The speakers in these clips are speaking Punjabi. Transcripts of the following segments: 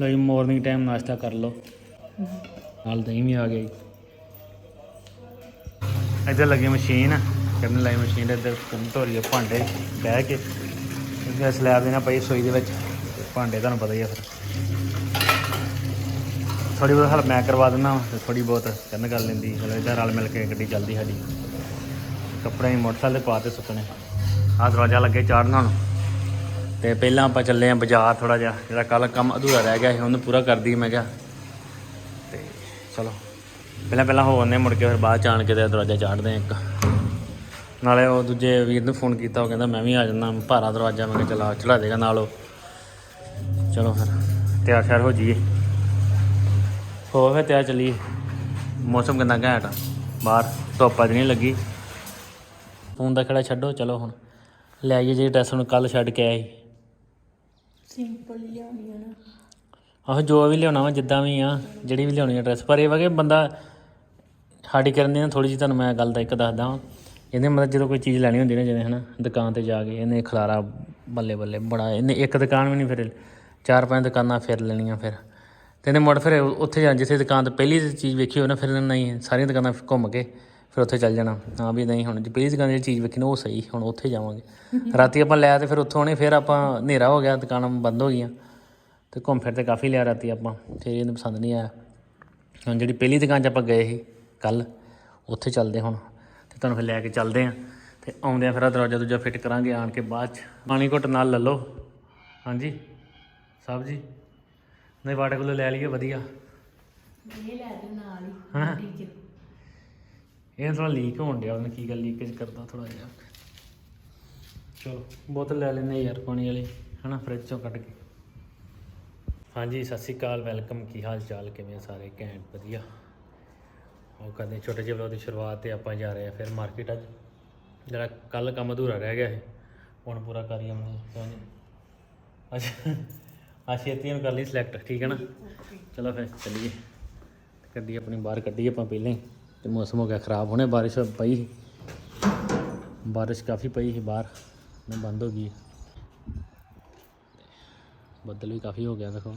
ਲਓ ਜੀ ਮਾਰਨਿੰਗ ਟਾਈਮ ਨਾਸ਼ਤਾ ਕਰ ਲਓ। ਨਾਲ ਦਹੀਂ ਵੀ ਆ ਗਿਆ ਜੀ। ਇੱਧਰ ਲੱਗੀ ਮਸ਼ੀਨ ਕਰਨ ਲਈ ਮਸ਼ੀਨ ਦੇ ਇੱਧਰ ਕੰਮ ਧੋ ਰਹੀ ਹੈ ਭਾਂਡੇ ਬਹਿ ਕੇ। ਕਿਉਂਕਿ ਸਲੈਬ ਦੇਣਾ ਪਈ ਸੋਈ ਦੇ ਵਿੱਚ। ਭਾਂਡੇ ਤੁਹਾਨੂੰ ਪਤਾ ਹੀ ਆ ਫਿਰ। ਥੋੜੀ ਬਹੁਤ ਹਲ ਮੈਂ ਕਰਵਾ ਦਿੰਦਾ ਵਾਂ, ਤੇ ਥੋੜੀ ਬਹੁਤ ਕਰਨ ਕਰ ਲੈਂਦੀ। ਚਲੋ ਇੱਧਰ ਰਲ ਮਿਲ ਕੇ ਗੱਡੀ ਚੱਲਦੀ ਸਾਡੀ। ਕੱਪੜੇ ਵੀ ਮੋਟਰਸਾਈਕਲ ਤੇ ਪਾ ਤੇ ਸੁੱਕਣੇ। ਆਹ ਦਰਵਾਜ਼ਾ ਲੱਗੇ ਚਾੜਨਾ ਨੂੰ ਤੇ ਪਹਿਲਾਂ ਆਪਾਂ ਚੱਲੇ ਆਂ ਬਾਜ਼ਾਰ ਥੋੜਾ ਜਿਹਾ ਜਿਹੜਾ ਕੱਲ ਕੰਮ ਅਧੂਰਾ ਰਹਿ ਗਿਆ ਸੀ ਉਹਨੂੰ ਪੂਰਾ ਕਰਦੀ ਮੈਂ ਕਿਹਾ। ਤੇ ਚਲੋ ਪਹਿਲਾਂ ਪਹਿਲਾਂ ਹੋ ਆਉਂਦੇ ਹਾਂ, ਮੁੜ ਕੇ ਫਿਰ ਬਾਅਦ ਚ ਆਣ ਕੇ ਤੇ ਦਰਵਾਜ਼ਾ ਚਾੜਦੇ ਆਂ ਇੱਕ। ਨਾਲੇ ਉਹ ਦੂਜੇ ਵੀਰ ਨੂੰ ਫੋਨ ਕੀਤਾ ਉਹ ਕਹਿੰਦਾ ਮੈਂ ਵੀ ਆ ਜਾਂਦਾ ਭਾਰਾ ਦਰਵਾਜ਼ਾ ਮੈਂ ਕਿਹਾ ਚਲਾ ਚੜਾ ਦੇਗਾ ਨਾਲ ਉਹ। ਚਲੋ ਫਿਰ ਤਿਆਰ ਸ਼ਿਆਰ ਹੋ ਜਾਈਏ। ਹੋ ਫਿਰ ਤਿਆਰ ਚੱਲੀਏ। ਮੌਸਮ ਕਿੰਨਾ ਘੈਂਟ ਆ। ਬਾਹਰ ਧੁੱਪ ਅੱਜ ਨਹੀਂ ਲੱਗੀ। ਫੋਨ ਦਾ ਖੜਾ ਛੱਡੋ ਚਲੋ ਹੁਣ। ਲੈ ਆਈਏ ਜਿਹੜੀ ਡਰੈਸ ਨੂੰ ਕੱਲ ਛੱਡ ਕੇ ਆਇਆ ਸੀ। ਸਿੰਪਲ ਲਿਆਉਣੀ ਆ ਨਾ। ਆਹੋ ਜੋ ਵੀ ਲਿਆਉਣਾ ਵਾ, ਜਿੱਦਾਂ ਵੀ ਆ, ਜਿਹੜੀ ਵੀ ਲਿਆਉਣੀ ਆ ਡਰੈਸ ਪਰ ਇਹ ਵਾ ਕਿ ਬੰਦਾ ਸਾਡੀ ਕਰਨ ਦੀ ਨਾ ਥੋੜੀ ਜਿਹੀ ਤੁਹਾਨੂੰ ਮੈਂ ਗੱਲ ਦਾ ਇੱਕ ਦੱਸਦਾ ਵਾਂ। ਇਹਨੇ ਮਤਲਬ ਜਦੋਂ ਕੋਈ ਚੀਜ਼ ਲੈਣੀ ਹੁੰਦੀ ਨਾ, ਜਿਵੇਂ ਹਨਾ, ਦੁਕਾਨ ਤੇ ਜਾ ਕੇ ਇਹਨੇ ਖਲਾਰਾ ਬੱਲੇ ਬੱਲੇ ਬੜਾ, ਇਹਨੇ ਇੱਕ ਦੁਕਾਨ ਵੀ ਨਹੀਂ ਫਿਰ ਚਾਰ ਪੰਜ ਦੁਕਾਨਾਂ ਫਿਰ ਲੈਣੀਆਂ ਫਿਰ। ਤੇ ਇਹਨੇ ਮੁੜ ਫਿਰ ਉੱਥੇ ਜਾਂ, ਜਿੱਥੇ ਦੁਕਾਨ ਤੇ ਪਹਿਲੀ ਚੀਜ਼ ਵੇਖੀ ਹੋਵੇ ਨਾ, ਫਿਰ ਨਹੀਂ, ਸਾਰੀਆਂ ਦੁਕਾਨਾਂ ਘੁੰਮ ਕੇ ਫਿਰ ਉੱਥੇ ਚੱਲ ਜਾਣਾ। ਹਾਂ ਵੀ ਨਹੀਂ ਹੁਣ ਜੇ ਪਹਿਲੀ ਦੁਕਾਨ ਜਿਹੜੀ ਚੀਜ਼ ਵੇਖੀ ਨਾ ਉਹ ਸਹੀ ਹੁਣ ਉੱਥੇ ਜਾਵਾਂਗੇ। ਰਾਤੀ ਆਪਾਂ ਲਿਆ ਤੇ ਫਿਰ ਉੱਥੋਂ ਆਉਣੇ ਫਿਰ ਆਪਾਂ ਹਨੇਰਾ ਹੋ ਗਿਆ ਦੁਕਾਨਾਂ ਬੰਦ ਹੋ ਗਈਆਂ। ਤੇ ਘੁੰਮ ਫਿਰ ਤੇ ਕਾਫੀ ਲਿਆ ਰਾਤੀ ਆਪਾਂ ਫਿਰ ਇਹਨੂੰ ਪਸੰਦ ਨਹੀਂ ਆਇਆ। ਹੁਣ ਜਿਹੜੀ ਪਹਿਲੀ ਦੁਕਾਨ 'ਚ ਆਪਾਂ ਗਏ ਸੀ ਕੱਲ ਉੱਥੇ ਚੱਲਦੇ ਹੁਣ। ਤੇ ਤੁਹਾਨੂੰ ਫਿਰ ਲੈ ਕੇ ਚੱਲਦੇ ਆਂ ਤੇ ਆਉਂਦੇ ਆ ਫਿਰ ਆਹ ਦਰਵਾਜ਼ਾ ਦੂਜਾ ਫਿੱਟ ਕਰਾਂਗੇ ਆਣ ਕੇ ਬਾਅਦ 'ਚ। ਪਾਣੀ ਘੁੱਟ ਨਾਲ ਲੈ ਲਓ। ਹਾਂਜੀ? ਸਾਹਿਬ ਜੀ? ਨਹੀਂ ਵਾਟਰ ਕੋਲ ਲੈ ਲਈਏ ਵਧੀਆ। ਇਹ ਲੈ ਦੇ ਨਾਲ ਹੀ ਹਾਂ? ਠੀਕ ਹੈ ਇਹ ਥੋੜਾ ਲੀਕ ਹੋਣ ਡਿਆ ਉਹਨੇ ਕੀ ਗੱਲ ਲੀਕੇਜ ਕਰਦਾ ਥੋੜਾ ਜਿਹਾ। ਚਲੋ ਬੋਤਲ ਲੈ ਲੈਨੇ ਯਾਰ ਪਾਣੀ ਵਾਲੀ ਹਨਾ ਫ੍ਰਿਜ ਚੋਂ ਕੱਢ ਕੇ। ਹਾਂਜੀ ਸਤਿ ਸ਼੍ਰੀ ਅਕਾਲ ਵੈਲਕਮ ਕੀ ਹਾਲ ਚਾਲ ਕਿਵੇਂ ਆ ਸਾਰੇ? ਘੈਂਟ ਵਧੀਆ। ਉਹ ਕਰਦੇ ਛੋਟੇ ਜਿਹੇ ਵਲੋਗ ਦੀ ਸ਼ੁਰੂਆਤ ਤੇ ਆਪਾਂ ਜਾ ਰਹੇ ਆ ਫਿਰ ਮਾਰਕੀਟ ਅੱਜ। ਜਿਹੜਾ ਕੱਲ ਕੰਮ ਅਧੂਰਾ ਰਹਿ ਗਿਆ ਹੈ ਹੁਣ ਪੂਰਾ ਕਰੀ ਆਉਂਦੇ ਨਹੀਂ ਅੱਛਾ ਆ ਛੇਤੀ ਨੂੰ ਕਰ ਲਈ ਸਿਲੈਕਟ ਠੀਕ ਹੈ ਨਾ? ਚਲੋ ਫਿਰ ਚੱਲੀਏ। ਗੱਡੀ ਆਪਣੀ ਬਾਹਰ ਕੱਢੀ ਆਪਾਂ ਪਹਿਲਾਂ ਹੀ। ਤੇ ਮੌਸਮ ਹੋ ਗਿਆ ਖਰਾਬ। ਹੁਣੇ ਬਾਰਿਸ਼ ਪਈ। ਬਾਰਿਸ਼ ਕਾਫੀ ਪਈ ਸੀ ਬਾਹਰ। ਮੈਂ ਬੰਦ ਹੋ ਗਈ। ਬੱਦਲ ਵੀ ਕਾਫੀ ਹੋ ਗਿਆ ਦੇਖੋ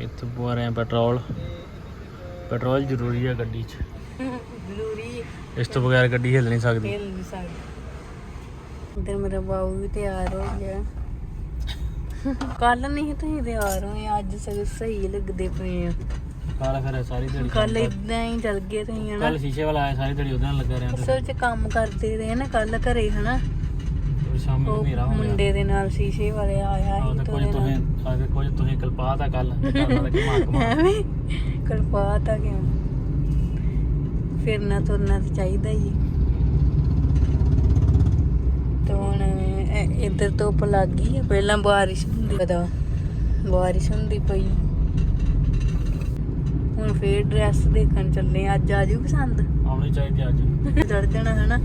ਇੱਥੇ ਪਵਾ ਰਹੇ ਆ ਪੈਟਰੋਲ। ਪੈਟਰੋਲ ਜ਼ਰੂਰੀ ਹੈ ਗੱਡੀ 'ਚ। ਜ਼ਰੂਰੀ ਇਸ ਤੋਂ ਬਗੈਰ ਗੱਡੀ ਹਿੱਲ ਨਹੀਂ ਸਕਦੀ। ਖੇਲ ਨਹੀਂ ਸਕਦਾ। ਇਧਰ ਮੇਰਾ ਬਾਬੂ ਵੀ ਤਿਆਰ ਹੋ ਗਿਆ। ਕੱਲ ਨਹੀਂ ਤੁਸੀਂ ਤਿਆਰ ਹੋਏ ਅੱਜ ਸਗੋਂ ਸਹੀ ਲੱਗਦੇ ਪਏ ਆ। ਕੱਲ ਫਿਰ ਸਾਰੀ ਦਿਹਾੜੀ ਕੱਲ ਇਦਾਂ ਹੀ ਚੱਲ ਗਏ ਤੁਸੀਂ ਹਨਾ? ਕੱਲ ਸ਼ੀਸ਼ੇ ਵਾਲਾ ਆਇਆ ਸਾਰੀ ਦਿਹਾੜੀ ਉਹਦੇ ਨਾਲ ਲੱਗਾ ਰਿਹਾ ਅਸਲ 'ਚ ਕੰਮ ਕਰਦੇ ਰਹੇ ਨਾ ਕੱਲ ਘਰੇ ਹਨਾ? ਤੇ ਸ਼ਾਮੀ ਨੂੰ ਉਹ ਹਨੇਰਾ ਹੋ ਗਿਆ ਮੁੰਡੇ ਦੇ ਨਾਲ ਸ਼ੀਸ਼ੇ ਵਾਲੇ ਆਇਆ ਆਹ ਸੀ ਤੇ ਤੇ ਕੁਝ ਤੁਸੀਂ ਨਾਲ। ਆਹ ਤੇ ਕੁਝ ਤੁਸੀਂ ਕਲਪਾਤਾ ਕੱਲ ਉਹਨਾਂ ਦਾ ਘੁਮਾ ਘੁਮਾ। ਐਵੇਂ? ਕਲਪਾਤਾ ਕਿਉਂ? ਫਿਰਨਾ ਤੁਰਨਾ ਤਾਂ ਚਾਹੀਦਾ ਹੀ ਤੇ ਹੁਣ ਇ- ਇੱਧਰ ਧੁੱਪ ਲੱਗ ਗਈ ਆ। ਪਹਿਲਾਂ ਬਾਰਿਸ਼ ਹੁੰਦੀ ਪਤਾ ਬਾਰਿਸ਼ ਹੁੰਦੀ ਪਈ। ਹੁਣ ਫੇਰ ਡਰੈਸ ਦੇਖਣ ਚੱਲੇ ਆ। ਅੱਜ ਆਜੂ ਪਸੰਦ? ਆਉਣੀ ਚਾਹੀਦੀ ਅੱਜ। ਚੜ ਜਾਣਾ ਹਨਾ?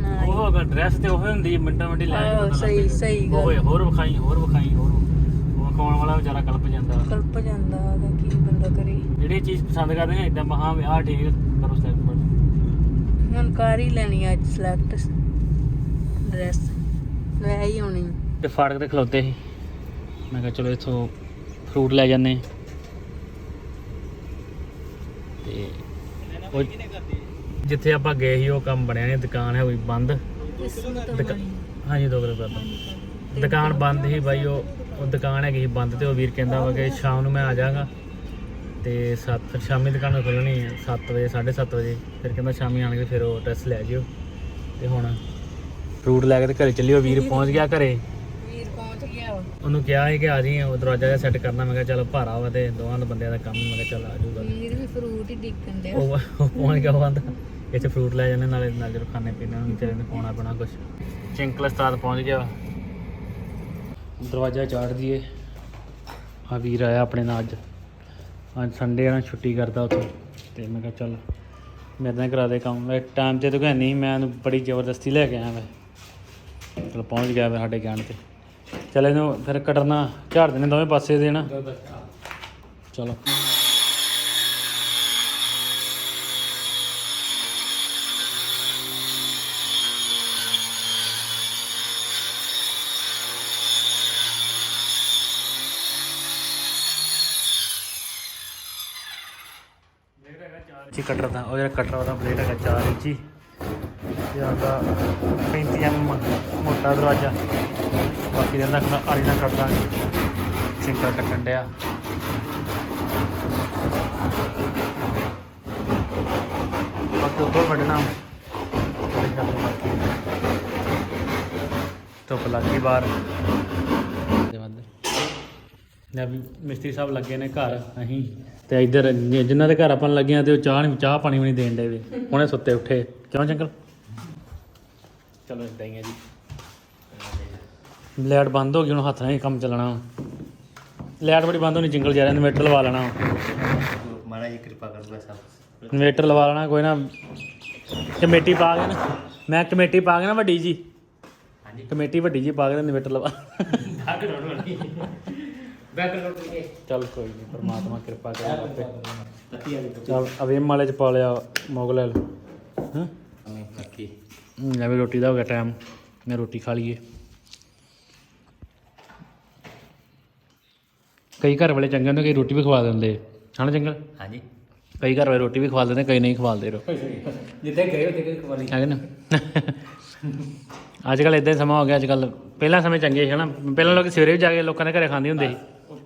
ਨਾ ਉਹ ਹੋਗਾ ਡਰੈਸ ਤੇ ਉਹ ਹੁੰਦੀ ਮਿੰਟਾਂ ਮਿੰਟੀ ਲੈ ਕੇ ਆਹੋ, ਸਹੀ-। ਸਹੀ ਗੱਲ। ਹੋਰ ਵਿਖਾਈ ਹੋਰ ਵਿਖਾਈ ਹੋਰ ਉਹ ਵਿਖਾਉਣ ਵਾਲਾ ਵਿਚਾਰਾ ਕਲਪ ਜਾਂਦਾ। ਕਲਪ ਜਾਂਦਾ ਉਹਦਾ ਕੀ ਬੰਦਾ ਕਰੇ। ਜਿਹੜੀ ਚੀਜ਼ ਪਸੰਦ ਕਰਦੇ ਨੇ ਇਦਾਂ ਮਹਾ ਆਹ ਠੀਕ ਹੈ, ਕਰੋ। ਸਟੈਪ ਹੁਣ ਕਾਰ ਹੀ ਲੈਣੀ ਆ ਅੱਜ ਸਿਲੈਕਟ ਡਰੈਸ ਲੈ ਹੀ ਆਉਣੀ। ਤੇ ਫਾੜਕ ਤੇ ਖਲੋਤੇ ਸੀ। ਮੈਂ ਕਿਹਾ ਚਲੋ ਇੱਥੋਂ ਫਰੂਟ ਲੈ ਜਾਂਦੇ। ਹਾਂ। ਤੇ ਉਹ ਜਿੱਥੇ ਆਪਾਂ ਗਏ ਸੀ ਉਹ ਕੰਮ ਬਣਿਆ ਨਹੀਂ ਦੁਕਾਨ ਹੈ ਕੋਈ ਬੰਦ? ਦੁਕਾ- ਹਾਂਜੀ ਦੋ ਕਿਲੋ ਕਰਦਾ। ਦੁਕਾਨ ਬੰਦ ਸੀ ਬਾਈ ਉਹ ਉਹ ਦੁਕਾਨ ਹੈਗੀ ਸੀ ਬੰਦ ਤੇ ਉਹ ਵੀਰ ਕਹਿੰਦਾ ਵਾ ਕਿ ਸ਼ਾਮ ਨੂੰ ਮੈਂ ਆ ਜਾਵਾਂਗਾ। ਤੇ 7 ਫਿਰ ਸ਼ਾਮੀ ਦੁਕਾਨ ਖੋਲਣੀ ਹੈ 7 ਵਜੇ 7:30 ਵਜੇ। ਫਿਰ ਕਹਿੰਦਾ ਸ਼ਾਮੀ ਆਣਗੇ ਫਿਰ ਉਹ ਡਰੈਸ ਲੈ ਜਿਓ। ਤੇ ਹੁਣ ਫਰੂਟ ਲੈ ਕੇ ਤੇ ਘਰੇ ਚੱਲਿਓ। ਵੀਰ ਪਹੁੰਚ ਗਿਆ ਘਰੇ। ਵੀਰ ਪਹੁੰਚ ਗਿਆ। ਉਹਨੂੰ ਕਿਹਾ ਸੀ ਕਿ ਆ ਜੀ ਉਹ ਦਰਵਾਜ਼ਾ ਜਿਹਾ ਸੈੱਟ ਕਰਨਾ। ਮੈਂ ਕਿਹਾ ਚੱਲ ਭਾਰਾ ਵਾ ਤੇ ਦੋਵਾਂ ਦੇ ਬੰਦਿਆਂ ਦਾ ਕੰਮ ਮੈਂ ਕਿਹਾ ਚੱਲ ਆ ਜਾਊਗਾ। ਵੀਰ ਫਰੂਟ ਹੀ ਡਿੱਕਣ ਡਿਆ। ਉਹ ਉਹ ਪਹੁੰਚ ਗਿਆ ਉਹ ਆਂਦਾ ਇੱਥੇ ਫਰੂਟ ਲੈ ਜਾਂਦੇ ਨਾਲੇ ਨਾਲ ਜਦੋਂ ਖਾਣੇ ਪੀਣੇ ਨੂੰ ਵਿਚਾਰੇ ਨੇ ਪਾਉਣਾ ਪੈਣਾ ਕੁਝ ਚਿੰਕਲ ਉਸਤਾਦ ਪਹੁੰਚ ਗਿਆ ਦਰਵਾਜ਼ਾ ਚਾੜ ਦਈਏ। ਆ ਵੀਰ ਆਇਆ ਆਪਣੇ ਨਾਲ ਅੱਜ। ਅੱਜ ਸੰਡੇ ਆ ਨਾ ਛੁੱਟੀ ਕਰਦਾ ਉੱਥੇ। ਤੇ ਮੈਂ ਕਿਹਾ ਚੱਲ ਮੇਰੇ ਨਾਲ ਕਰਾ ਦੇ ਕੰਮ। ਮੈਂ ਟਾਈਮ ਤੇ ਤਾਂ ਨਹੀਂ ਮੈਂ ਉਹਨੂੰ ਬੜੀ ਜ਼ਬਰਦਸਤੀ ਲੈ ਕੇ ਆਇਆ ਮੈਂ। ਚਲ ਪਹੁੰਚ ਗਿਆ ਮੈਂ ਸਾਡੇ ਕਹਿਣ ਤੇ। ਚੱਲ ਇਹਨੂੰ ਫਿਰ ਕਟਰਨਾ ਝਾੜ ਦੇਣੇ ਦੋਵੇਂ ਪਾਸੇ ਦੇ ਨਾ। ਚਲੋ। ਇੰਚੀ ਕਟਰ ਦਾ, ਉਹ ਜਿਹੜਾ ਕਟਰ ਉਹਦਾ ਬਲੇਡ ਹੈਗਾ 4 ਇੰਚੀ ਤੇ ਆਉਂਦਾ 35 ਐਮ ਮੋਟਾ ਦਰਵਾਜ਼ਾ। ਬਾਕੀ ਰਹਿੰਦਾ ਖੜਾ ਆਰੀ ਨਾਲ ਕੱਟ ਦਾਂਗੇ ਸਿੰਕਰ ਕੱਟਣ ਡਿਆ। ਬਾਕੀ ਉੱਪਰ ਵੱਢਣਾ। ਧੁੱਪ ਲੱਗ ਬਾਹਰ। ਲੈ ਵੀ ਮਿਸਤਰੀ ਸਾਹਿਬ ਲੱਗੇ ਨੇ ਘਰ ਅਸੀਂ ਤੇ ਇੱਧਰ ਜਿ- ਜਿਨ੍ਹਾਂ ਦੇ ਘਰ ਆਪਾਂ ਲੱਗੇ ਆ ਤੇ ਉਹ ਚਾਹ ਨਹੀਂ ਚਾਹ ਪਾਣੀ ਵੀ ਨਹੀਂ ਦੇਣ ਦੇ ਵੇ। ਹੁਣੇ ਸੁੱਤੇ ਉੱਠੇ। ਕਿਉਂ ਜੰਗਲ? ਚਲੋ ਇਦਾਂ ਹੀ ਹੈ ਜੀ। ਲਾਈਟ ਬੰਦ ਹੋ ਗਈ ਹੁਣ ਹੱਥ ਨਾਲ ਹੀ ਕੰਮ ਚੱਲਣਾ। ਲਾਈਟ ਬੜੀ ਬੰਦ ਹੋਣੀ ਜਿੰਗਲ ਜਾ ਰਿਹਾ ਇਨਵੇਟਰ ਲਵਾ ਲੈਣਾ। ਮਾੜਾ ਜੀ ਕਿਰਪਾ ਕਰ ਦੋ ਸਾਹਿਬ ਇਨਵੇਟਰ ਲਵਾ ਲੈਣਾ ਕੋਈ ਨਾ। ਕਮੇਟੀ ਪਾ ਕੇ ਨਾ ਮੈਂ ਕਮੇਟੀ ਪਾ ਕੇ ਨਾ ਵੱਡੀ ਜੀ। ਹਾਂਜੀ। ਕਮੇਟੀ ਵੱਡੀ ਜੀ ਪਾ ਕੇ ਇਨਵੇਟਰ ਲਵਾ। ਬੈਕ ਰੋੜ ਕੇ ਚੱਲ ਕੋਈ ਨਹੀਂ ਪਰਮਾਤਮਾ ਕਿਰਪਾ ਕਰੇ ਆਪੇ। ਤਤੀ ਵਾਲੀ ਤੋਂ ਚੱਲ ਅਵੇਮ ਵਾਲੇ ਚ ਪਾ ਲਿਆ ਮੋਗਲੈਲ ਹਾਂ? ਲੱਕੀ ਲੈ ਵੀ ਰੋਟੀ ਦਾ ਹੋ ਗਿਆ ਟਾਈਮ। ਮੈਂ ਰੋਟੀ ਖਾ ਲਈਏ। ਕਈ ਘਰ ਵਾਲੇ ਚੰਗੇ ਹੁੰਦੇ ਕਈ ਰੋਟੀ ਵੀ ਖਵਾ ਦਿੰਦੇ। ਹਨਾ ਚੰਗਲ ਹਾਂਜੀ। ਕਈ ਘਰ ਵਾਲੇ ਰੋਟੀ ਵੀ ਖਵਾ ਦਿੰਦੇ ਕਈ ਨਹੀਂ ਖਵਾਲਦੇ ਰੋ ਜਿੱਥੇ ਗਏ ਉੱਥੇ ਕੋਈ ਖਵਾਲੀ ਹੈਗੇ ਨਾ? ਅੱਜ ਕੱਲ ਇਦਾਂ ਸਮਾਂ ਹੋ ਗਿਆ ਅੱਜ ਕੱਲ ਪਹਿਲਾਂ ਸਮੇਂ ਚੰਗੇ ਸੀ ਹਨਾ? ਪਹਿਲਾਂ ਲੋਕ ਸਵੇਰੇ ਵੀ ਜਾ ਕੇ ਲੋਕਾਂ ਦੇ ਘਰੇ ਖਾਂਦੇ ਹੁੰਦੇ ਸੀ।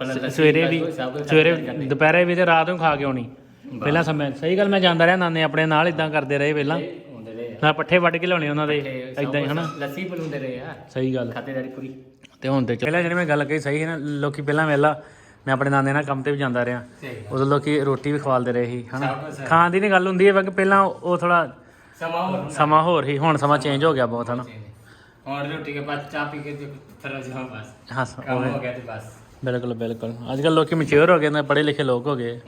ਸਵੇਰੇ ਵੀ ਸਵੇਰੇ ਦੁਪਹਿਰੇ ਵੀ ਤੇ ਰਾਤ ਨੂੰ ਖਾ ਕੇ ਆਉਣੀ। ਪਹਿਲਾਂ ਸਮੇਂ ਸਹੀ ਗੱਲ ਮੈਂ ਜਾਂਦਾ ਰਿਹਾ ਨਾਨੇ ਆਪਣੇ ਨਾਲ ਇਦਾਂ ਕਰਦੇ ਰਹੇ ਪਹਿਲਾਂ। ਨਾ ਪੱਠੇ ਵੱਢ ਕੇ ਲਿਆਉਣੇ ਉਹਨਾਂ ਦੇ ਇਦਾਂ ਹੀ ਹਨਾ? ਲੱਸੀ ਬਣਾਉਂਦੇ ਰਹੇ ਆ। ਸਹੀ ਗੱਲ। ਖਾਤੇਦਾਰੀ ਪੂਰੀ। ਤੇ ਹੁਣ ਤੇ ਪਹਿਲਾਂ ਜਿਹੜੇ ਮੈਂ ਗੱਲ ਕਹੀ ਸਹੀ ਹੈ ਨਾ ਲੋਕੀ ਪਹਿਲਾਂ ਵੇਲਾ ਮੈਂ ਆਪਣੇ ਨਾਨੇ ਨਾਲ ਕੰਮ ਤੇ ਵੀ ਜਾਂਦਾ ਰਿਹਾ। ਉਦੋਂ ਲੋਕੀ ਰੋਟੀ ਵੀ ਖਵਾਲਦੇ ਰਹੇ ਸੀ ਹਨਾ? ਖਾਣ ਦੀ ਨਹੀਂ ਗੱਲ ਹੁੰਦੀ ਹੈ ਕਿ ਪਹਿਲਾਂ ਉਹ ਥੋੜਾ ਸਮਾਂ ਹੋਰ ਸੀ ਹੁਣ ਸਮਾਂ ਚੇਂਜ ਹੋ ਗਿਆ ਬਹੁਤ ਹਨਾ? ਹੁਣ ਰੋਟੀ ਕੇ ਬਾਅਦ ਚਾਹ ਪੀ ਕੇ ਫਿਰ ਜਾਵਾਂ ਬਸ ਹਾਂ। ਹੋ ਗਿਆ ਤੇ ਬਸ। ਬਿਲਕੁਲ ਬਿਲਕੁਲ। ਅੱਜ ਕੱਲ ਲੋਕੀ ਮੈਚੁਰ ਹੋ ਗਏ ਨੇ ਪੜ੍ਹੇ ਲਿਖੇ ਲੋਕ ਹੋ ਗਏ।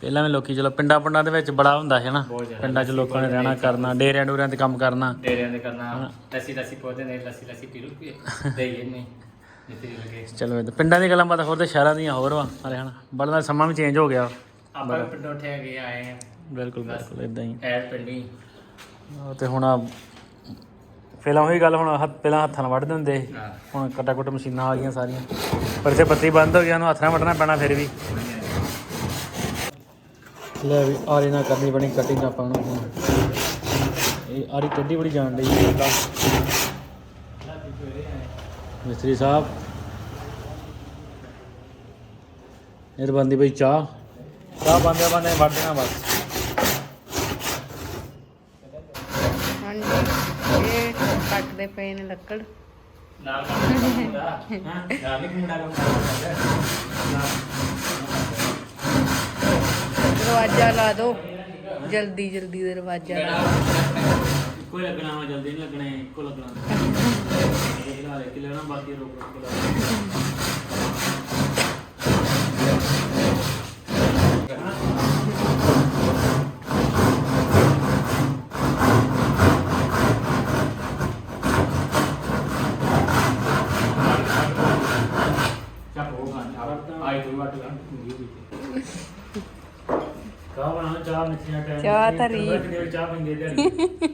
ਪਹਿਲਾਂ ਵੀ ਲੋਕੀ ਚਲੋ ਪਿੰਡਾਂ ਪਿੰਡਾਂ ਦੇ ਵਿੱਚ ਬੜਾ ਹੁੰਦਾ ਸੀ ਨਾ। ਪਿੰਡਾਂ 'ਚ ਲੋਕਾਂ ਨੇ ਰਹਿਣਾ ਕਰਨਾ ਡੇਰਿਆਂ ਡੂਰਿਆਂ ਤੇ ਕੰਮ ਕਰਨਾ। ਡੇਰਿਆਂ ਦੇ ਕਰਨਾ। ਲੱਸੀ ਲੱਸੀ ਪੋਦੇ ਨੇ ਲੱਸੀ ਲੱਸੀ ਪੀ ਰੁਪਏ ਦੇਈਏ ਨਹੀਂ ਚਲੋ ਇਹ ਪਿੰਡਾਂ ਦੀ ਗੱਲਾਂ ਬਾਤਾਂ ਹੋਰ ਤੇ ਸ਼ਹਿਰਾਂ ਦੀਆਂ ਹੋਰ ਵਾ ਸਾਰੇ ਹਨਾ। ਬੜਾ ਸਮਾਂ ਵੀ ਚੇਂਜ ਹੋ ਗਿਆ। ਆਪਾਂ ਪਿੰਡੋਂ ਠੇ ਗਏ ਆਏ ਆ ਬਿਲਕੁਲ ਬਿਲਕੁਲ ਇਦਾਂ ਹੀ। ਐ ਪਿੰਡੀ ਤੇ ਹੁਣ ਪਹਿਲਾਂ ਉਹੀ ਗੱਲ ਹੁਣ ਪਹਿਲਾਂ ਹੱਥਾਂ ਨਾਲ ਵੱਢਦੇ ਹੁੰਦੇ ਹੁਣ ਕਟਾ ਕੁੱਟ ਮਸ਼ੀਨਾਂ ਆ ਗਈਆਂ ਸਾਰੀਆਂ। ਪਰ ਇੱਥੇ ਬੱਤੀ ਬੰਦ ਹੋ ਗਿਆ ਨੂੰ ਹੱਥ ਨਾਲ ਵੱਢਣਾ ਪੈਣਾ ਫਿਰ ਵੀ। ਲੈ ਵੀ ਆਰੀ ਨਾਲ ਕਰਨੀ ਬਣੀ ਕਟਿੰਗ ਆਪਾਂ ਨੂੰ। ਹੁਣ ਇਹ ਆਰੀ ਟੱਡੀ ਬੜੀ ਜਾਣ ਲਈ ਹੈ। ਮਿਸਤਰੀ ਸਾਹਿਬ। ਇਹ ਤਾਂ ਬੰਦੀ ਬਈ ਚਾਹ। ਚਾਹ ਬੰਦੇ ਬੰਦੇ ਵੱਢ ਦੇਣਾ ਬਸ। ਹਾਂਜੀ। ਇਹ ਕੱਟਦੇ ਪਏ ਨੇ ਲੱਕੜ। ਨਾਲ ਦਰਵਾਜ਼ਾ ਲਾ ਦਿਓ ਜਲਦੀ ਜਲਦੀ ਦਰਵਾਜ਼ਾ ਲਾ ਕੋਈ ਲੱਗਣਾ ਵਾ ਜਲਦੀ ਨਹੀਂ ਲੱਗਣਾ ਇੱਕੋ ਲੱਗਣਾ ਬਾਕੀ ਰੋਕ ਮਿੱਠੀਆਂ ਟਾਈਮ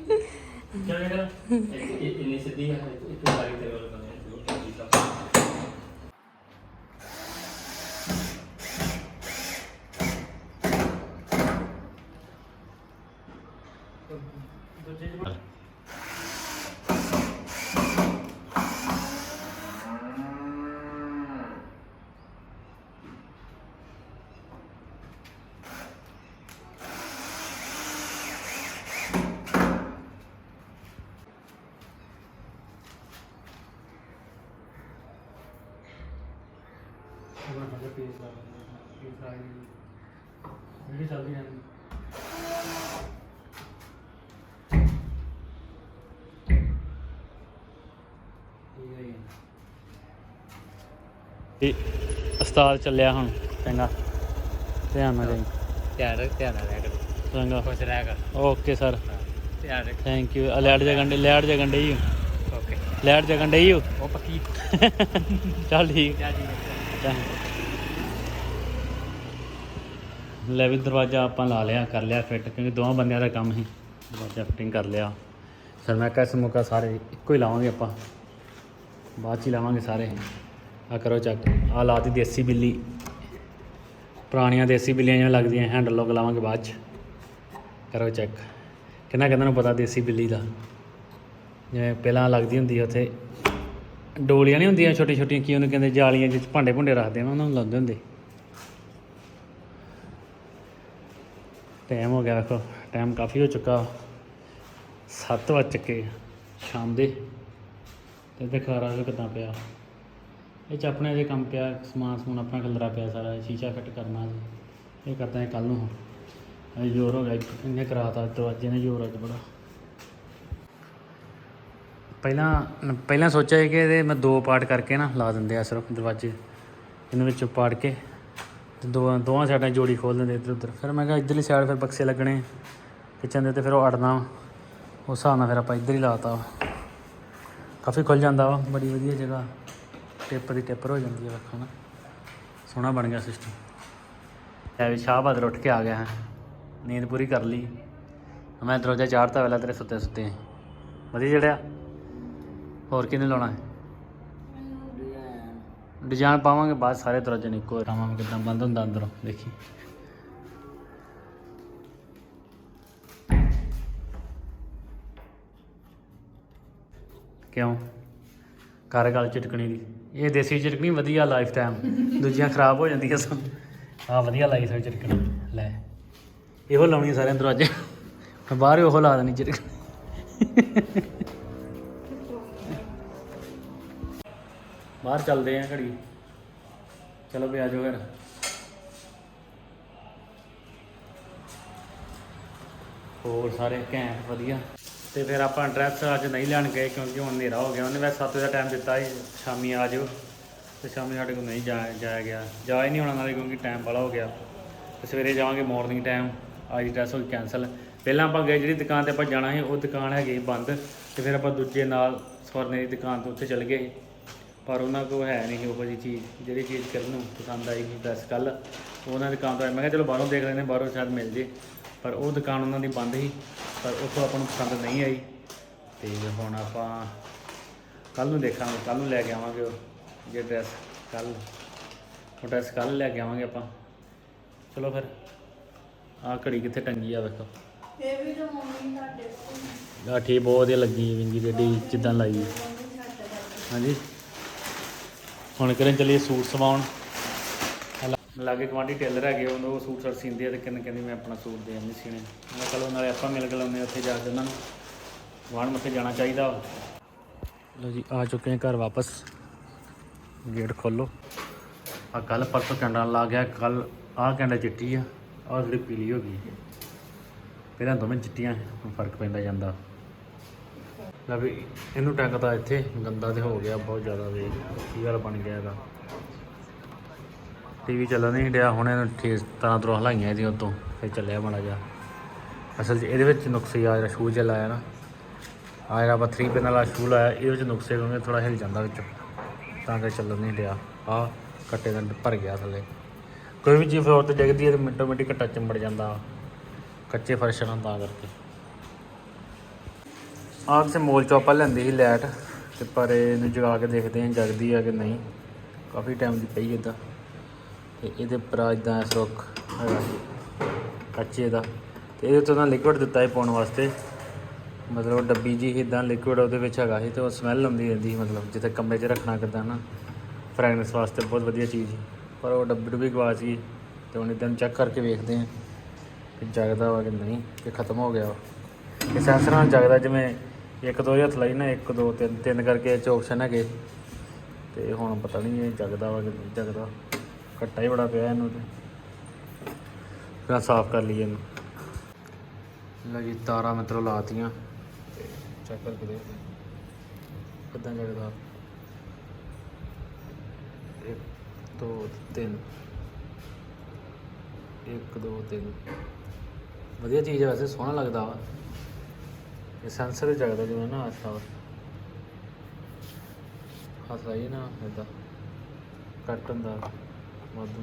ਤੇ ਉਸਤਾਦ ਚੱਲਿਆ ਹੁਣ ਚੰਗਾ। ਧਿਆਨ ਨਾਲ ਜਾਈ ਧਿਆਨ ਰੱਖ ਧਿਆਨ ਨਾਲ ਰਹਿ ਕਰ ਚੰਗਾ। ਖੁਸ਼ ਰਹਿ ਕਰ। Okay sir. ਧਿਆਨ ਰੱਖ। ਥੈਂਕ ਯੂ ਲੈਟ ਜਗਣ ਦੇ ਲੈਟ ਜਗਣ ਦੇ ਹੀ ਓਕੇ। ਲੈਟ ਜਗਣ ਦੇ ਹੀ ਉਹ ਪੱਕੀ। ਚੱਲ ਠੀਕ। ਚੱਲ। ਲੈ ਵੀ ਦਰਵਾਜ਼ਾ ਆਪਾਂ ਲਾ ਲਿਆ ਕਰ ਲਿਆ ਫਿੱਟ ਕਿਉਂਕਿ ਦੋਵਾਂ ਬੰਦਿਆਂ ਦਾ ਕੰਮ ਹੀ ਦਰਵਾਜ਼ਾ ਫਿਟਿੰਗ ਕਰ ਲਿਆ। ਸਰ ਸਰਮਾਕਾ ਸਮੋਕਾ ਸਾਰੇ ਇੱਕੋ ਹੀ ਲਾਵਾਂਗੇ ਆਪਾਂ। ਬਾਅਦ ਚ ਲਾਵਾਂਗੇ ਸਾਰੇ। ਆ ਕਰੋ ਚੱਕ ਆ ਲਾਤੀ ਦੇਸੀ ਬਿੱਲੀ। ਪੁਰਾਣੀਆਂ ਦੇਸੀ ਬਿੱਲੀਆਂ ਜਿਵੇਂ ਲੱਗਦੀਆਂ ਹੈਂਡਲ ਲੋਕ ਲਾਵਾਂਗੇ ਬਾਅਦ ਚ। ਕਰੋ ਚੈੱਕ ਕਿੰਨਾ ਕਹਿੰਦਾ ਨੂੰ ਪਤਾ ਦੇਸੀ ਬਿੱਲੀ ਦਾ? ਜਿਵੇਂ ਪਹਿਲਾਂ ਲੱਗਦੀ ਹੁੰਦੀ ਉੱਥੇ। ਡੋਲੀਆਂ ਨਹੀਂ ਹੁੰਦੀਆਂ ਛੋਟੀਆਂ ਛੋਟੀਆਂ ਕੀ ਉਹਨੂੰ ਕਹਿੰਦੇ, ਜਾਲੀਆਂ ਜਿਹ ਭਾਂਡੇ ਭੁੰਡੇ ਰੱਖਦੇ ਨੇ ਉਹਨਾਂ ਨੂੰ ਲਾਉਂਦੇ ਹੁੰਦੇ। ਟਾਈਮ ਹੋ ਗਿਆ, ਵੇਖੋ। ਟਾਈਮ ਕਾਫੀ ਹੋ ਚੁੱਕਾ। 7 ਵੱਜ ਚੁੱਕੇ ਸ਼ਾਮ ਦੇ। ਤੇ ਦਿਖਾਰਾ ਵੀ ਕਿਦਾਂ ਪਿਆ। ਇਹ ਚ ਆਪਣੇ ਅਜੇ ਕੰਮ ਪਿਆ, ਸਮਾਨ ਸਮੂਨ ਆਪਣਾ ਕਲਰਾ ਪਿਆ ਸਾਰਾ, ਸ਼ੀਸ਼ਾ ਫਿੱਟ ਕਰਨਾ ਇਹ ਕਰਦਾ ਹੈ ਕੱਲ ਨੂੰ। ਅਜੇ ਜ਼ੋਰ ਹੋ ਗਿਆ ਇੰਨੇ ਕਰਾਤਾ, ਦਰਵਾਜ਼ੇ ਨੇ ਜ਼ੋਰ ਅੱਜ ਬੜਾ। ਪਹਿਲਾਂ ਪਹਿਲਾਂ ਸੋਚਿਆ ਸੀ ਕਿ ਇਹਦੇ ਮੈਂ ਦੋ ਪਾਰਟ ਕਰਕੇ ਨਾ ਲਾ ਦਿੰਦੇ ਆ ਸਿਰਫ ਦਰਵਾਜ਼ੇ। ਇਹਨਾਂ ਵਿੱਚੋਂ ਪਾੜ ਕੇ ਤੇ ਦੋ, ਦੋਵਾਂ ਸਾਈਡਾਂ ਜੋੜੀ ਖੋਲ ਦਿੰਦੇ ਇੱਧਰ ਉੱਧਰ ਫਿਰ ਮੈਂ ਕਿਹਾ ਇੱਧਰਲੀ ਸਾਈਡ ਫਿਰ ਬਕਸੇ ਲੱਗਣੇ ਕਿਚਨ ਦੇ ਤੇ ਫਿਰ ਉਹ ਅੜਨਾ ਉਸ ਹਿਸਾਬ ਨਾਲ ਫਿਰ ਆਪਾਂ ਇੱਧਰ ਹੀ ਲਾਤਾ ਕਾਫੀ ਖੁੱਲ ਜਾਂਦਾ ਵਾ, ਬੜੀ ਵਧੀਆ ਜਗ੍ਹਾ। ਟੇਪਰ ਦੀ ਟੇਪਰ ਹੋ ਜਾਂਦੀ ਹੈ ਵੇਖੋ ਨਾ। ਸੋਹਣਾ ਬਣ ਗਿਆ ਸਿਸਟਮ ਐ ਵੀ ਸ਼ਾਹਬਾਦਰ ਉੱਠ ਕੇ ਆ ਗਿਆ ਹੈ। ਨੀਂਦ ਪੂਰੀ ਕਰ ਲਈ। ਮੈਂ ਦਰਵਾਜ਼ਾ ਚਾੜਤਾ ਵੇਲਾ ਤੇਰੇ ਸੁੱਤੇ ਸੁੱਤੇ। ਵਧੀਆ ਜਿਹੜਾ ਹੋਰ ਕਿਹਨੇ ਲਾਉਣਾ ਹੈ? ਡਿਜ਼ਾਈਨ ਪਾਵਾਂਗੇ, ਬਾਅਦ ਸਾਰੇ ਦਰਵਾਜ਼ੇ ਨੇ ਇੱਕੋ ਰਾਵਾਂ ਕਿਦਾਂ ਬੰਦ ਹੁੰਦਾ ਅੰਦਰੋਂ, ਦੇਖੀ। ਕਿਉਂ? ਘਰ ਗੱਲ ਚਟਕਣੀ ਦੀ। ਇਹ ਦੇਸੀ ਚਟਕਣੀ ਵਧੀਆ ਲਾਈਫ ਟਾਈਮ ਦੂਜੀਆਂ ਖਰਾਬ ਹੋ ਜਾਂਦੀਆਂ ਸਨ ਆ ਵਧੀਆ ਲਾਈ ਸੋ ਚਟਕਣੀ ਲੈ, ਇਹੋ ਲਾਉਣੀ ਸਾਰਿਆਂ ਦਰਵਾਜ਼ੇ। ਮੈਂ ਬਾਹਰ ਹੀ ਉਹ ਲਾ ਦੇਣੀ ਚਟਕਣੀ ਬਾਹਰ ਚੱਲਦੇ ਆਂ ਘੜੀ। ਚਲੋ ਵੀ ਆਜੋ ਫਿਰ ਹੋਰ ਸਾਰੇ ਘੈਂਟ ਵਧੀਆ। ਤੇ ਫਿਰ ਆਪਾਂ ਐਡਰੈਸ ਅੱਜ ਨਹੀਂ ਲੈਣ ਗਏ ਕਿਉਂਕਿ ਹੁਣ ਹਨੇਰਾ ਹੋ ਗਿਆ। ਉਹਨੇ ਵੈਸੇ 7 ਵਜੇ ਦਾ ਟਾਈਮ ਦਿੱਤਾ ਸੀ, ਸ਼ਾਮੀ ਆ ਜਾਓ ਤੇ ਸ਼ਾਮੀ ਸਾਡੇ ਕੋਲ ਨਹੀਂ ਜਾਇਆ ਜਾਇਆ ਗਿਆ। ਜਾ ਹੀ ਨਹੀਂ ਹੋਣਾ ਨਾਲੇ ਕਿਉਂਕਿ ਟਾਈਮ ਬੜਾ ਹੋ ਗਿਆ। ਤੇ ਸਵੇਰੇ ਜਾਵਾਂਗੇ ਮਾਰਨਿੰਗ ਟਾਈਮ ਅੱਜ ਦੀ ਡਰੈਸ ਹੋ ਗਈ ਕੈਂਸਲ ਪਹਿਲਾਂ ਆਪਾਂ ਗਏ ਜਿਹੜੀ ਦੁਕਾਨ ਤੇ ਆਪਾਂ ਜਾਣਾ ਸੀ, ਉਹ ਦੁਕਾਨ ਹੈਗੀ ਬੰਦ। ਤੇ ਫਿਰ ਆਪਾਂ ਦੂਜੇ ਨਾਲ ਸਵਰਨੇ ਦੀ ਦੁਕਾਨ ਤੋਂ ਉੱਥੇ ਚੱਲ ਗਏ ਪਰ ਉਹਨਾਂ ਕੋਲ ਹੈ ਨਹੀਂ ਉਹ ਉਹੋ ਜਿਹੀ ਚੀਜ਼। ਜਿਹੜੀ ਚੀਜ਼ ਕਰਨ ਨੂੰ ਪਸੰਦ ਆਈ ਸੀ ਡਰੈਸ ਕੱਲ ਉਹਨਾਂ ਦੀ ਦੁਕਾਨ ਤੋਂ ਆਏ। ਮੈਂ ਕਿਹਾ ਚਲੋ ਬਾਹਰੋਂ ਦੇਖ ਲੈਂਦੇ ਬਾਹਰੋਂ ਸ਼ਾਇਦ ਮਿਲ ਜੇ। ਪਰ ਉਹ ਦੁਕਾਨ ਉਹਨਾਂ ਦੀ ਬੰਦ ਸੀ ਪਰ ਉੱਥੋਂ ਆਪਾਂ ਨੂੰ ਪਸੰਦ ਨਹੀਂ ਆਈ। ਤੇ ਹੁਣ ਆਪਾਂ ਕੱਲ ਨੂੰ ਦੇਖਾਂਗੇ ਕੱਲ ਨੂੰ ਲੈ ਕੇ ਆਵਾਂਗੇ ਉਹ ਜੇ ਡਰੈਸ ਕੱਲ ਉਹ ਡਰੈਸ ਕੱਲ ਲੈ ਕੇ ਆਵਾਂਗੇ ਆਪਾਂ। ਚਲੋ ਫਿਰ ਆਹ ਘੜੀ ਕਿੱਥੇ ਟੰਗੀ ਆ ਵੇਖੋ। ਇਹ ਵੀ ਤਾਂ ਮੰਮੀ ਤੁਹਾਡੇ ਆ ਠੀਕ ਬਹੁਤ ਵਧੀਆ ਲੱਗੀ ਵਿੰਗੀ ਰੇਡੀ ਜਿੱਦਾਂ ਲਾਈ। ਹਾਂਜੀ। ਹੁਣ ਕਰਨ ਚੱਲੀਏ ਸੂਟ ਸਵਾਉਣ। ਲਾਗੇ ਗਵਾਂਢੀ ਟੇਲਰ ਹੈਗੇ ਉਹਨੂੰ ਉਹ ਸੂਟ ਸਰ ਸੀਂਦੇ ਆ ਤੇ ਕਹਿੰਦੇ ਕਹਿੰਦੀ ਮੈਂ ਆਪਣਾ ਸੂਟ ਦੇ ਆਉਂਦੀ ਸੀਣੇ। ਮੈਂ ਚਲੋ ਨਾਲੇ ਆਪਾਂ ਮਿਲ ਕੇ ਲਾਉਂਦੇ ਉੱਥੇ ਜਾ ਕੇ ਉਹਨਾਂ ਨੂੰ। ਵਾਣ ਮੱਥੇ ਜਾਣਾ ਚਾਹੀਦਾ ਵਾ। ਜੀ, ਆ ਚੁੱਕੇ ਹਾਂ ਘਰ ਵਾਪਸ। ਗੇਟ ਖੋਲੋ। ਆ ਕੱਲ ਪਰਸੋਂ ਕੈਂਡਾ ਲਾ ਗਿਆ ਕੱਲ ਆਹ ਕੈਂਡਾ ਚਿੱਟੀ ਆ, ਆਹ ਥੋੜੀ ਪੀਲੀ ਹੋ ਗਈ। ਪਹਿਲਾਂ ਦੋਵੇਂ ਚਿੱਟੀਆਂ, ਹੁਣ ਫ਼ਰਕ ਪੈਂਦਾ ਜਾਂਦਾ। ਲੈ ਵੀ, ਇਹਨੂੰ ਟੰਗਦਾ ਇੱਥੇ, ਗੰਦਾ ਤੇ ਹੋ ਗਿਆ, ਬਹੁਤ ਜ਼ਿਆਦਾ ਵੇ ਕੀ ਗੱਲ ਬਣ ਗਿਆ ਇਹਦਾ। ਟੀਵੀ ਚੱਲਣ ਨਹੀਂ ਡਿਆ, ਹੁਣ ਇਹਨੂੰ ਠੀਕ ਤਰ੍ਹਾਂ ਤਰ੍ਹਾਂ ਹਲਾਈਆਂ ਇਹਦੀਆਂ ਉਤੋਂ, ਫਿਰ ਚੱਲਿਆ ਮਾੜਾ ਜਿਹਾ। ਅਸਲ 'ਚ ਇਹਦੇ ਵਿੱਚ ਨੁਕਸੇ ਆ, ਜਿਹੜਾ ਸ਼ੂ ਜਿਹਾ ਲਾਇਆ ਨਾ। ਆ ਜਿਹੜਾ ਆਪਾਂ 3 ਪਿਨ ਵਾਲਾ ਸ਼ੂ ਲਾਇਆ, ਇਹਦੇ ਵਿੱਚ ਨੁਕਸੇ ਕਿਉਂਕਿ ਥੋੜਾ ਹਿਲ ਜਾਂਦਾ ਵਿੱਚ। ਤਾਂ ਕਰਕੇ ਚੱਲਣ ਨਹੀਂ ਡਿਆ। ਆ ਕੱਟੇ ਦਾ ਭਰ ਗਿਆ ਥੱਲੇ। ਕੋਈ ਵੀ ਚੀਜ਼ ਫਲੋਰ ਤੇ ਡਿੱਗਦੀ ਹੈ ਤੇ ਮਿੰਟੋ ਮਿੰਟੀ ਘੱਟਾ ਚਿੰਬੜ ਜਾਂਦਾ। ਕੱਚੇ ਫਰਸ਼ ਨਾਲ ਤਾਂ ਕਰਕੇ। ਆਹ ਕਿਸੇ ਮੋਲ ਚੋਪਾ ਲੈਂਦੀ ਸੀ ਲੈਟ ਤੇ ਪਰ ਇਹਨੂੰ ਜਗਾ ਕੇ ਦੇਖਦੇ ਹਾਂ ਜਗਦੀ ਆ ਕਿ ਨਹੀਂ। ਕਾਫੀ ਟਾਈਮ ਦੀ ਪਈ ਇਦਾਂ ਤੇ ਇਹਦੇ ਉੱਪਰ ਆ ਇਦਾਂ ਹੈਗਾ ਸੀ ਕੱਚੇ ਦਾ। ਤੇ ਇਹਦੇ ਤੋਂ ਨਾ ਲਿਕਵਿਡ ਦਿੱਤਾ ਹੈ ਪਾਉਣ ਵਾਸਤੇ। ਮਤਲਬ ਉਹ ਡੱਬੀ ਜੀ ਇਦਾਂ ਲਿਕਵਿਡ ਉਹਦੇ ਵਿੱਚ ਹੈਗਾ ਸੀ ਤੇ ਉਹ ਸਮੈਲ ਆਉਂਦੀ ਰਹਿੰਦੀ ਸੀ, ਮਤਲਬ ਜਿੱਥੇ ਕਮਰੇ 'ਚ ਰੱਖਣਾ ਕਿੱਦਾਂ ਨਾ। ਫ੍ਰੈਗਨੈਂਸ ਵਾਸਤੇ ਬਹੁਤ ਵਧੀਆ ਚੀਜ਼ ਪਰ ਉਹ ਡੱਬੀ ਡੁੱਬੀ ਗਵਾਚ ਗਈ ਤੇ ਹੁਣ ਇਦਾਂ ਚੈੱਕ ਕਰਕੇ ਵੇਖਦੇ ਹਾਂ ਕਿ ਜਗਦਾ ਵਾ ਕਿ ਨਹੀਂ, ਕਿ ਖਤਮ ਹੋ ਗਿਆ ਵਾ। ਇਹ ਸੈਂਸਰ ਨਾਲ ਜਗਦਾ ਜਿਵੇਂ ਇੱਕ ਦੋ ਹੱਥ ਲਾਈ ਨਾ, ਇੱਕ ਦੋ ਤਿੰਨ ਤਿੰਨ ਕਰਕੇ ਇਹ 'ਚ ਆਪਸ਼ਨ ਹੈਗੇ ਤੇ ਹੁਣ ਪਤਾ ਨਹੀਂ ਇਹ ਜਗਦਾ ਵਾ ਕਿ ਨਹੀਂ ਜਗਦਾ। ਘੱਟਾ ਹੀ ਬੜਾ ਪਿਆ ਇਹਨੂੰ ਤੇ। ਫਿਰ ਸਾਫ਼ ਕਰ ਲਈਏ ਇਹਨੂੰ। ਲਓ ਜੀ ਤਾਰਾਂ ਮਤਲਬ ਲਾਤੀਆਂ। ਤੇ ਚੈੱਕ ਕਰਕੇ ਦੇ ਕਿੱਦਾਂ ਜਗਦਾ ਇੱਕ ਦੋ ਤਿੰਨ। ਇੱਕ ਦੋ ਤਿੰਨ। ਵਧੀਆ ਚੀਜ਼ ਹੈ ਵੈਸੇ ਸੋਹਣਾ ਲੱਗਦਾ ਵਾ। ਇਹ ਸੈਂਸਰ ਜਗਦਾ ਜਿਵੇਂ ਨਾ ਆਸਾ ਵਾ। ਹੱਥ ਲਾਈਏ ਨਾ ਇਦਾਂ ਕੱਟ ਹੁੰਦਾ। ਵਾਧੂ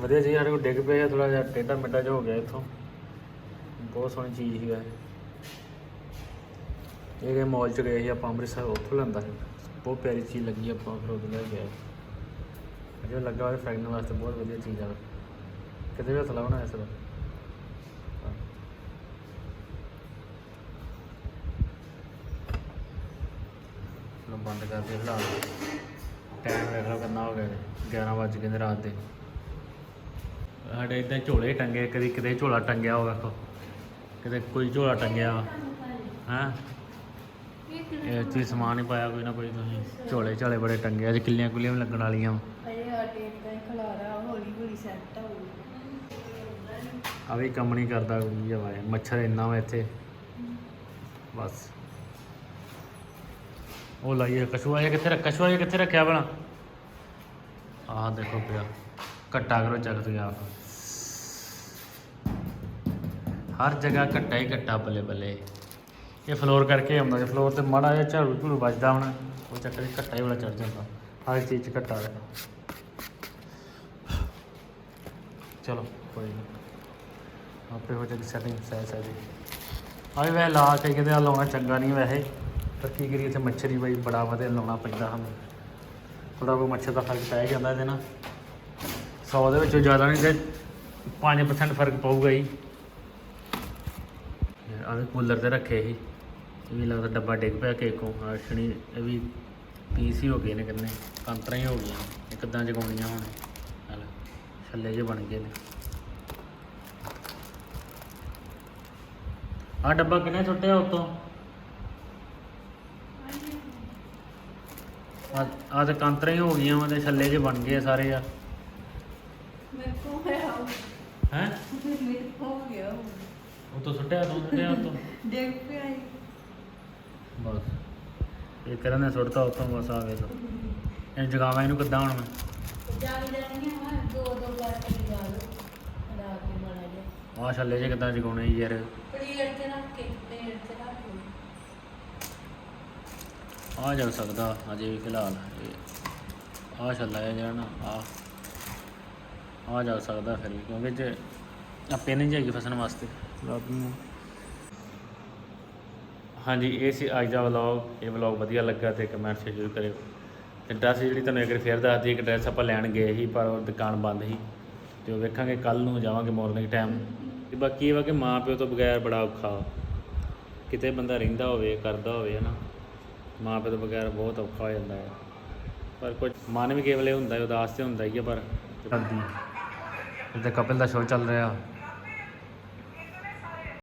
ਵਧੀਆ ਜੀ ਸਾਡੇ ਕੋਲ ਡਿੱਗ ਪਿਆ ਥੋੜਾ ਜਿਹਾ ਟੇਢਾ ਮਿੱਡਾ ਜਿਹਾ ਹੋ ਗਿਆ ਇੱਥੋਂ। ਬਹੁਤ ਸੋਹਣੀ ਚੀਜ਼ ਸੀਗਾ ਇਹ। ਇਹ ਗਏ ਮਾਲ ਚ ਗਏ ਸੀ ਆਪਾਂ, ਅੰਮ੍ਰਿਤਸਰ ਉੱਥੋਂ ਲੈਂਦਾ ਸੀ। ਬਹੁਤ ਪਿਆਰੀ ਚੀਜ਼ ਲੱਗੀ ਆਪਾਂ ਫਿਰ ਉਹਦੇ ਲੈ ਗਏ ਜੇ ਲੱਗਾ ਹੋਵੇ ਫੈਗਨ ਵਾਸਤੇ, ਬਹੁਤ ਵਧੀਆ ਚੀਜ਼ ਆ। ਕਿਤੇ ਵੀ ਹੱਥ ਲਾਉਣਾ ਇਸ ਦਾ ਬੰਦ ਕਰ ਦੇ ਫਿਲਹਾਲ ਟਾਈਮ ਵੇਖ ਲਓ ਕਿੰਨਾ ਹੋ ਗਿਆ ਜੀ। 11 ਵੱਜ ਨੇ ਰਾਤ ਦੇ। ਸਾਡੇ ਇਦਾਂ ਝੋਲੇ ਟੰਗੇ ਕਦੀ ਕਿਤੇ ਝੋਲਾ ਟੰਗਿਆ ਹੋ ਵੇਖੋ। ਕਿਤੇ ਕੋਈ ਝੋਲਾ ਟੰਗਿਆ ਹਾਂ? ਇਹ ਚੀਜ਼ ਸਮਾਨ ਹੀ ਪਾਇਆ ਕੋਈ ਨਾ ਕੋਈ ਤੁਸੀਂ ਝੋਲੇ ਝਾਲੇ ਬੜੇ ਟੰਗੇ ਅੱਜ ਕਿੱਲੀਆਂ ਕੁੱਲੀਆਂ ਵੀ ਲੱਗਣ ਵਾਲੀਆਂ। ਅਜੇ ਆਟੇ ਦਾ ਖਲਾਰਾ ਹੌਲੀ ਹੌਲੀ ਸੈੱਟ ਹੋਊਗਾ ਆ ਵੀ ਕੰਮ ਨਹੀਂ ਕਰਦਾ ਕੋਈ ਹਵਾ ਮੱਛਰ ਇੰਨਾ ਵਾ ਇੱਥੇ। ਬਸ। ਉਹ ਲਾਈਏ ਕਛੂਆ, ਇਹ ਕਿੱਥੇ ਰੱਖ ਕਛੂਆ ਇਹ ਕਿੱਥੇ ਰੱਖਿਆ ਬਣਾ ਆਹ ਦੇਖੋ ਪਿਆ। ਕੱਟਾ ਕਰੋ ਚੱਕ ਤੁਸੀਂ ਆਪ। ਹਰ ਜਗ੍ਹਾ ਕੱਟਾ ਹੀ ਕੱਟਾ ਬੱਲੇ ਬੱਲੇ। ਇਹ ਫਲੋਰ ਕਰਕੇ ਆਉਂਦਾ ਜੇ ਫਲੋਰ ਤੇ ਮਾੜਾ ਜਿਹਾ ਝਾੜੂ ਝੂੜੂ ਵੱਜਦਾ ਹੁਣ, ਉਹ ਚੱਕਰ 'ਚ ਹੀ ਵਾਲਾ ਚੜ ਜਾਂਦਾ। ਹਰ ਚੀਜ਼ 'ਚ ਕੱਟਾ ਹੈ ਚਲੋ, ਕੋਈ ਨਹੀਂ ਆਪੇ ਹੋ ਜਾਏਗੀ ਸੈਟਿੰਗ ਸਹਿ ਸਹਿ ਦੀ ਆ ਵੀ ਲਾ ਕੇ ਕਿਤੇ ਲਾਉਣਾ ਚੰਗਾ ਨਹੀਂ ਵੈਸੇ। ਪਰ ਕੀ ਕਰੀਏ, ਇੱਥੇ ਮੱਛਰ ਹੀ ਬਈ ਬੜਾ ਵਧੇ ਲਾਉਣਾ ਪੈਂਦਾ ਸਾਨੂੰ। ਥੋੜਾ ਬਹੁਤ ਮੱਛਰ ਦਾ ਫ਼ਰਕ ਪੈ ਜਾਂਦਾ ਇਹਦੇ ਨਾਲ। 100 ਦੇ ਵਿੱਚੋਂ ਜ਼ਿਆਦਾ ਨਹੀਂ ਤੇ 5% ਫ਼ਰਕ ਪਊਗਾ ਹੀ ਆ ਕੂਲਰ ਤੇ ਰੱਖੇ ਸੀ। ਇਹ ਵੀ ਲੱਗਦਾ ਡੱਬਾ ਡਿੱਗ ਪਿਆ ਕੇਕੋਂ ਆਸ਼ਣੀ ਇਹ ਵੀ ਪੀਸ ਹੀ ਹੋ ਗਏ ਨੇ ਕਿੰਨੇ। ਕੰਤਰਾ ਹੀ ਹੋ ਗਈਆਂ। ਇਹ ਕਿੱਦਾਂ ਜਗਾਉਣੀਆਂ ਹੁਣ? ਹਲ ਛੱਲੇ ਜੇ ਬਣ ਗਏ ਨੇ। ਆ ਡੱਬਾ ਕਿੰਨੇ ਸੁੱਟਿਆ ਉਤੋਂ? ਆ ਆ ਤੇ ਕੰਤਰਾਂ ਹੀ ਹੋ ਗਈਆਂ ਵਾ ਤੇ ਛੱਲੇ ਜੇ ਬਣ ਗਏ ਆ ਸਾਰੇ ਆ ਮੇਰੇ ਕੋ ਹੋਇਆ ਹੈ? ਮੇਰੇ ਕੋ ਹੋ ਗਿਆ ਉਤੋਂ ਸੁੱਟਿਆ ਤੂੰ ਸੁੱਟਿਆ ਉਤੋਂ ਦੇਖ ਪਿਆ ਈ। ਬਸ। ਇਹ ਕਰਨ ਨੇ ਸੁੱਟਤਾ ਉਤੋਂ ਬਸ ਆ ਵੇ ਇਹ ਜਗਾਵਾਂ ਇਹਨੂੰ ਕਿੱਦਾਂ ਹੁਣ ਮੈਂ? ਜਾਗ ਜਾਣੀਆਂ ਹਾਂ ਦੋ ਦੋ ਕਰਕੇ ਲਗਾ ਲਓ। ਖੜਾ ਕੇ ਮਾੜਾ ਜਿਹਾ। ਆਹ ਛੱਲੇ ਜੇ ਕਿੱਦਾਂ ਜਗਾਉਣੇ ਯਾਰ। ਪਲੇਟ ਤੇ ਰੱਖ ਕੇ ਪਲੇਟ ਤੇ ਰੱਖ ਲਓ ਆ ਜਲ ਸਕਦਾ ਅਜੇ ਵੀ ਫਿਲਹਾਲ। ਆ ਛੱਲਾ ਜਿਹੜਾ ਨਾ ਆ। ਆ ਜਾ ਸਕਦਾ ਫਿਰ ਵੀ ਕਿਉਂਕਿ ਜੇ ਆਪੇ ਨਹੀਂ ਜਾਏਗੀ ਫਸਣ ਵਾਸਤੇ। ਨੂੰ। ਹਾਂਜੀ ਇਹ ਸੀ ਅੱਜ ਦਾ ਵਲੌਗ ਇਹ ਵਲੌਗ ਵਧੀਆ ਲੱਗਾ ਤੇ ਕਮੈਂਟ ਸੇ ਜ਼ਰੂਰ ਕਰਿਓ। ਤੇ ਡਰੈਸ ਜਿਹੜੀ ਤੁਹਾਨੂੰ ਇੱਕ ਵਾਰ ਫੇਰ ਦੱਸ ਦਈਏ ਕਿ ਡਰੈਸ ਆਪਾਂ ਲੈਣ ਗਏ ਸੀ ਪਰ ਉਹ ਦੁਕਾਨ ਬੰਦ ਸੀ। ਤੇ ਉਹ ਵੇਖਾਂਗੇ ਕੱਲ ਨੂੰ ਜਾਵਾਂਗੇ ਮਾਰਨਿੰਗ ਟਾਈਮ ਤੇ ਬਾਕੀ ਇਹ ਵਾ ਕਿ ਮਾਂ ਪਿਓ ਤੋਂ ਬਗੈਰ ਬੜਾ ਔਖਾ। ਕਿਤੇ ਬੰਦਾ ਰਹਿੰਦਾ ਹੋਵੇ ਕਰਦਾ ਹੋਵੇ ਹਨਾ। ਮਾਂ ਪਿਓ ਤੋਂ ਬਗੈਰ ਬਹੁਤ ਔਖਾ ਹੋ ਜਾਂਦਾ ਹੈ। ਪਰ ਕੁਝ ਮਨ ਵੀ ਕੇਵਲੇ ਹੁੰਦਾ ਹੈ, ਉਦਾਸ ਤੇ ਹੁੰਦਾ ਹੀ ਹੈ, ਪਰ ਚੱਲਦੀ ਜਿੱਦਾਂ ਕਪਿਲ ਦਾ ਸ਼ੋਅ ਚੱਲ ਰਿਹਾ।